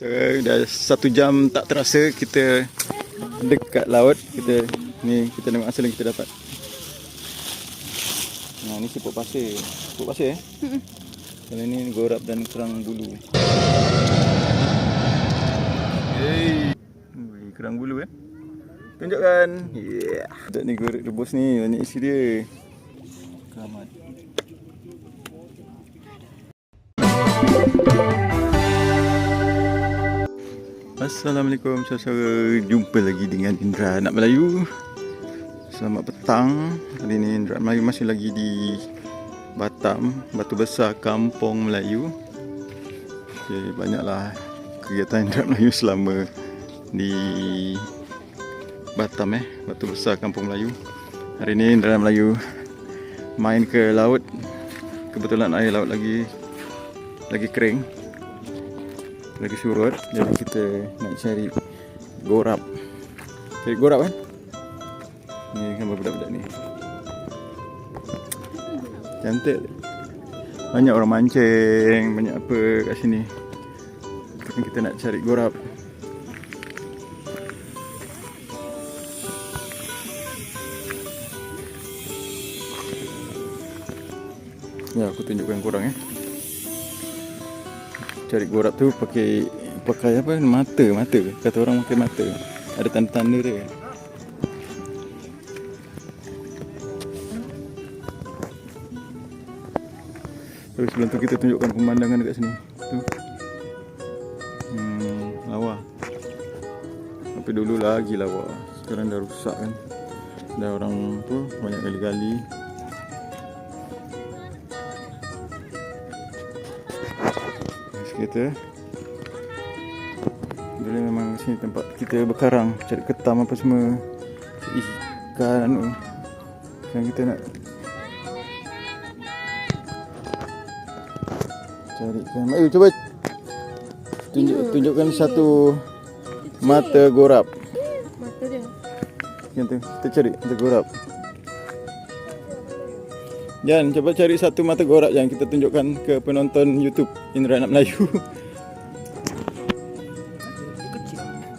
So, dah satu jam tak terasa kita dekat laut. Kita ni kita tengok asal yang kita dapat. Nah, ni siput pasir. Siput pasir eh? Kalau ni gorap dan kerang bulu. Hey. Ui, kerang bulu eh. Tunjukkan. Yeah. Tak ni goreng rebus ni banyak isi dia. Keramat. Assalamualaikum. Saudara Jumpa lagi dengan Indra Anak Melayu. Selamat petang. Hari ini Indra Melayu masih lagi di Batam Batu Besar Kampung Melayu. Okay, Banyaklah kegiatan Indra Melayu selama Di Batam eh Batu Besar Kampung Melayu. Hari ini Indra Melayu Main ke laut? Kebetulan air laut lagi Lagi kering lagi surut jadi kita nak cari gorap. Cari gorap kan ni gambar budak-budak ni? Cantik. Banyak orang mancing banyak apa kat sini. Tapi kita nak cari gorap. Ya, aku tunjukkan korang eh cari gorap tu pakai pakai apa mata mata. Kata orang pakai mata. Ada tanda-tanda dia. Tapi sebelum tu kita tunjukkan pemandangan dekat sini. Tu. Hmm, lawa tapi dulu lagi lawa sekarang dah rusak kan. Dah orang tu banyak gali-gali kita Dulu memang sini tempat kita berkarang Cari ketam apa semua Ikan anu. Sekarang kita nak Cari ikan. Ayo cuba Tunjuk, Tunjukkan satu Mata gorap. Mata dia. Kita cari mata gorap Jan, cuba cari satu mata gorak yang kita tunjukkan ke penonton YouTube Indra Anak Melayu.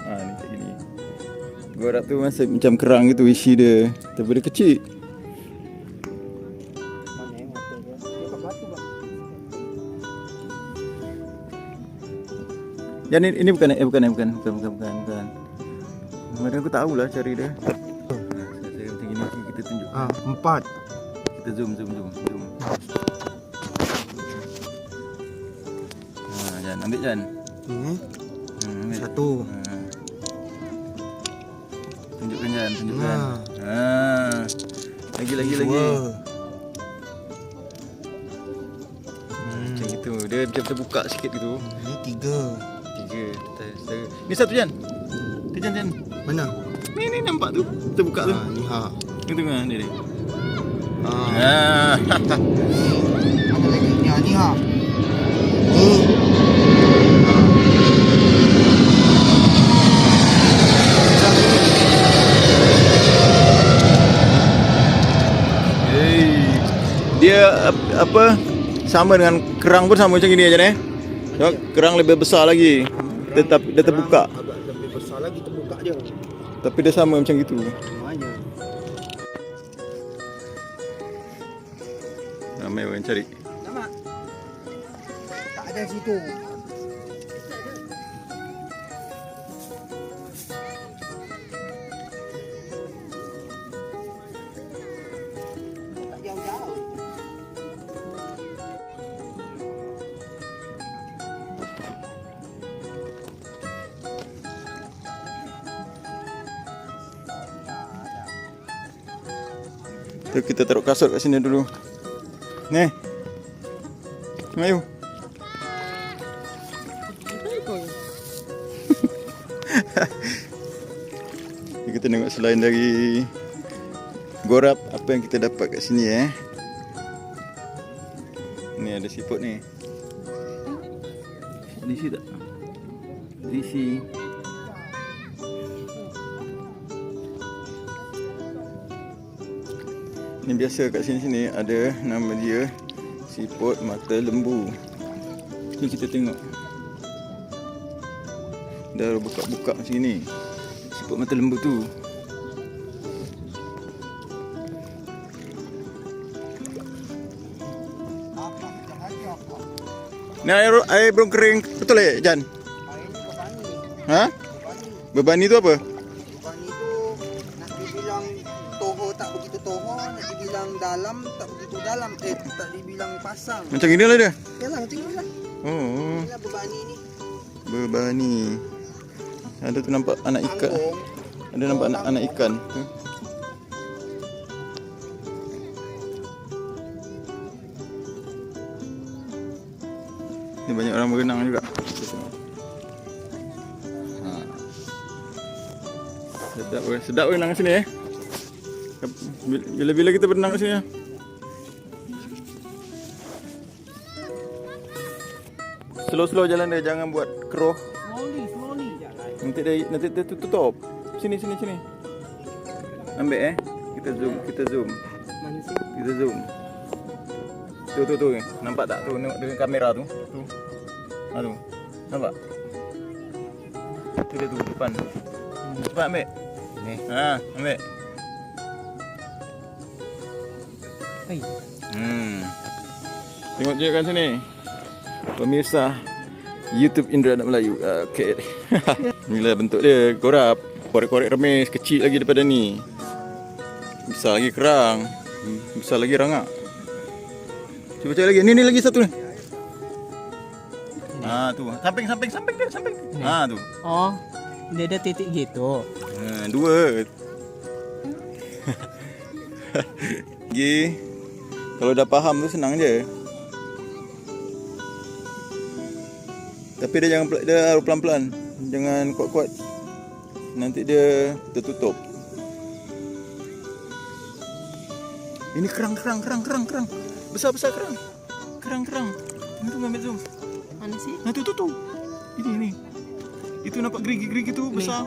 ha, ni macam gini. Gorak tu masih macam kerang gitu isi dia. Tapi dia kecil. Jan, ini, ini bukan eh bukan eh bukan bukan bukan bukan. bukan. Kemarin aku tahulah cari dia. Saya macam gini kita tunjuk. Ah, empat. Kita zoom zoom zoom zoom. Ha, Jan, ambil Jan. Ini Hmm, ambil. satu. Ha. Tunjukkan Jan, tunjukkan. Ha. Ha. Lagi lagi lagi. Hmm. Macam itu. Dia dia terbuka sikit gitu. Ini tiga. Tiga. Kita- kita- Ni satu Jan. Tu Jan Jan. Mana? Ni ni nampak tu. Terbuka tu. Ah, ni ha. Ni tengok dia Ah. Ha. Ada lagi ni ha, ni ha. Ni. Hey. Dia ap- apa sama dengan kerang pun sama macam gini aja eh. So, kerang lebih besar lagi. Tetap dia terbuka. Agak lebih besar lagi terbuka dia. Tapi dia sama macam gitu. Ramai orang cari. Nama. Tak ada situ. Tu kita taruh kasut kat sini dulu. Ni. Ayo. kita tengok selain dari gorap apa yang kita dapat kat sini eh. Ni ada siput ni. Di sini tak? Di sini. Ni biasa kat sini-sini ada nama dia siput mata lembu. Ni kita tengok. Dah buka-buka sini. Siput mata lembu tu. Ni air, air belum kering. Betul eh, Jan? Air ni bebani. Ha? Bebani tu apa? Macam gini lah dia. Yalah, macam ni lah. Oh, Inilah bebani ni. bebani. Ada tu nampak anak ikan. Ada nampak anak, anak ikan. Ni banyak orang berenang juga. Ha. Sedap sedap berenang sini eh. Bila-bila kita berenang sini ah. Slow-slow jalan dia, jangan buat keruh. Slowly, slowly. Jangan. Nanti dia nanti dia tutup. Sini sini sini. Ambil eh. Kita zoom, kita zoom. Mana? Kita zoom. Tu tu tu. Nampak tak tu Tengok dengan kamera tu? Tu. Ha tu. Nampak? Tu dia tu depan. Cepat ambil. Ni. Ha, ambil. Hai. Hmm. Tengok je kan sini. Pemirsa YouTube Indra Anak Melayu. Ah, Okey. Inilah bentuk dia. Korap. Korek-korek remis. Kecil lagi daripada ni. Besar lagi kerang. Besar lagi rangak. Cuba cari lagi. Ni ni lagi satu ni. Ha tu. Samping samping samping dia samping. Ha tu. Oh, dia ada titik gitu. Ha, dua. Gi. Kalau dah faham tu senang je. Tapi dia jangan dia harus pelan-pelan. Jangan kuat-kuat. Nanti dia tertutup. Ini kerang kerang kerang kerang kerang. Besar-besar kerang. Kerang kerang. Ini tu ambil zoom. Mana sih? Nah tu tu tu. Ini ini. Itu nampak gerigi-gerigi tu besar.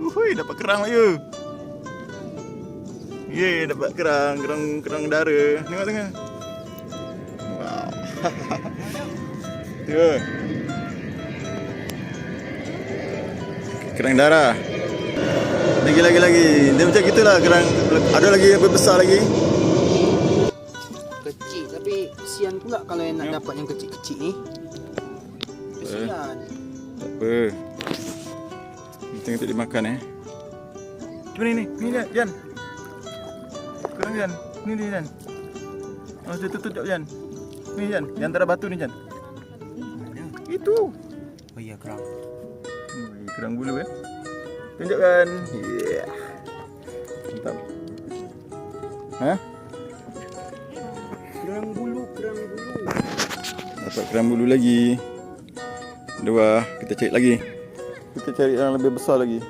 Uhui, dapat kerang ayo. Ye, dapat kerang, kerang kerang dara. Tengok tengok. Tu. Kerang darah. Lagi lagi lagi. Dia macam gitulah kerang. Ada lagi yang besar lagi. Kecil tapi kesian pula kalau yang nak Ya. dapat yang kecil-kecil ni. Kesian. Tak apa. Tengok tak dimakan eh. Cuba ni ni. Ni lihat Jan. Kurang Jan. Ni ni Jan. Oh, tu tu tu jap Jan. Ni Jan. Yang antara batu ni Jan. Itu. Oh iya kerang. Hmm, kerang bulu eh. Tunjukkan. Yeah. Mantap. Ha? Kerang bulu, kerang bulu. Dapat kerang bulu lagi. Dua. Kita cari lagi. Kita cari yang lebih besar lagi.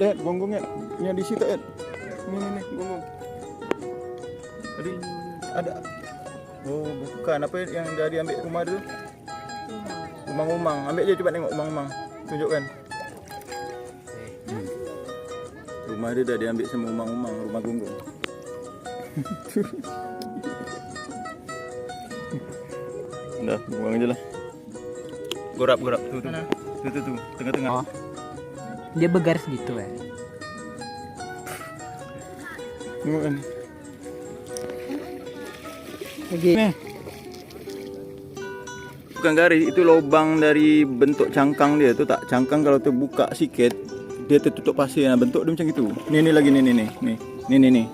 Lihat gonggong kan? Yang di situ kan? Ni ni ni gonggong. Tadi ada. Oh bukan apa yang dah diambil rumah tu? Umang-umang. Ambil je cuba tengok umang-umang. Tunjukkan. Hmm. Rumah dia dah diambil sama umang-umang rumah gonggong. Dah, buang je lah. Gorap, gorap. Tu, tu. Mana? Tu, tu, tu. Tengah-tengah. Oh. Dia bergaris gitu eh. Tengok kan. Lagi. Ni. Bukan garis, itu lubang dari bentuk cangkang dia tu tak. Cangkang kalau terbuka sikit, dia tertutup pasir. Nah, bentuk dia macam itu. Ni ni lagi ni ni ni. Ni ni ni. ni.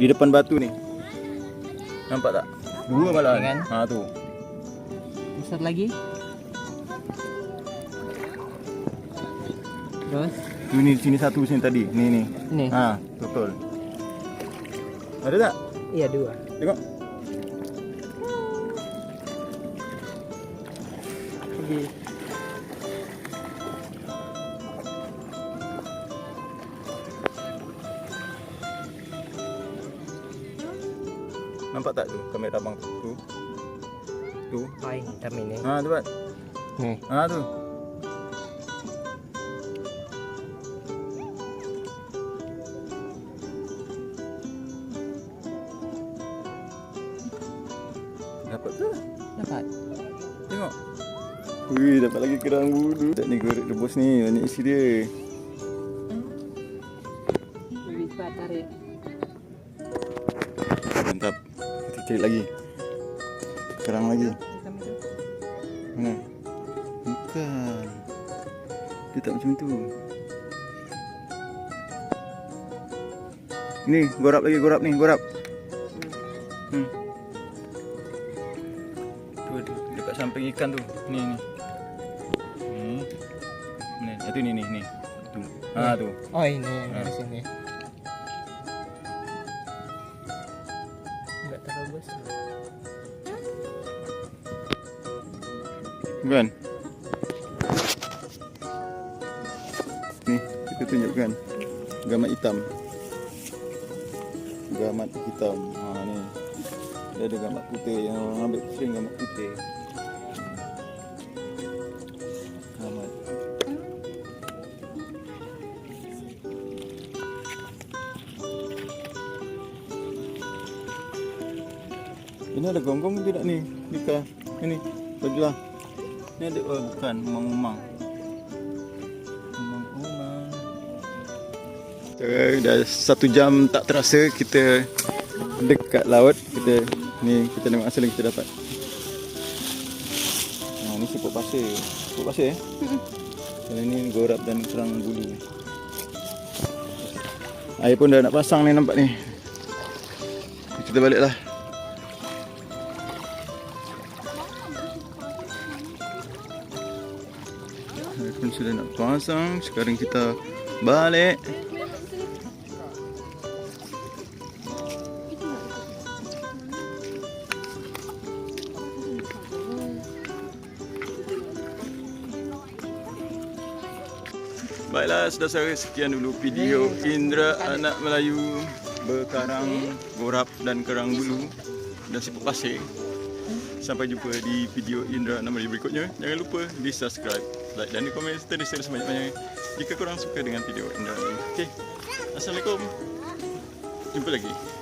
Di depan batu ni. Nampak tak? Dua malah. Kan? Ha tu. Besar lagi. Terus Tu ni sini satu sini tadi. Ni ni. ini. Ha, betul. Ada tak? Iya dua. Tengok. Lagi. Nampak tak tu kamera abang tu? Tu. Tu. Ini hitam ini. Ha, tu buat. Nih. Ha tu. Wih, dapat lagi kerang bulu. Tak ni goreng rebus ni. Banyak isi dia. Lebih cepat tarik. Mantap. Kita cari lagi. Kerang lagi. Mana? Bukan. Dia tak macam tu. Ni, gorap lagi, gorap ni, gorap. Hmm. Tu ada dekat samping ikan tu. Ni. Ni. Itu ni ni ni. Tu. Ha tu. Oh ini Ha. di sini. Enggak terlalu besar. Bukan? Ni, kita tunjukkan. Gamat hitam. Gamat hitam. Ha ni. Dia ada gamat putih yang orang ambil sering gamat putih. Ini ada gonggong tidak ni? Nika. Ini. Bajulah. Ni ada oh, bukan. Umang-umang. So, dah satu jam tak terasa kita dekat laut. Kita ni kita tengok asal kita dapat. Nah, ni siput pasir. Siput pasir eh? Yang ni gorap dan kerang bulu. Air pun dah nak pasang ni nampak ni. Kita baliklah. Sudah nak pasang. Sekarang kita balik. Baiklah, sudah saya sekian dulu video Indra Anak Melayu berkarang gorap dan kerang bulu dan siput pasir. Sampai jumpa di video Indra Anak Melayu berikutnya. Jangan lupa di subscribe, like dan di komen serta di share sebanyak-banyaknya jika korang suka dengan video Indra Melayu. Okey. Assalamualaikum. Jumpa lagi.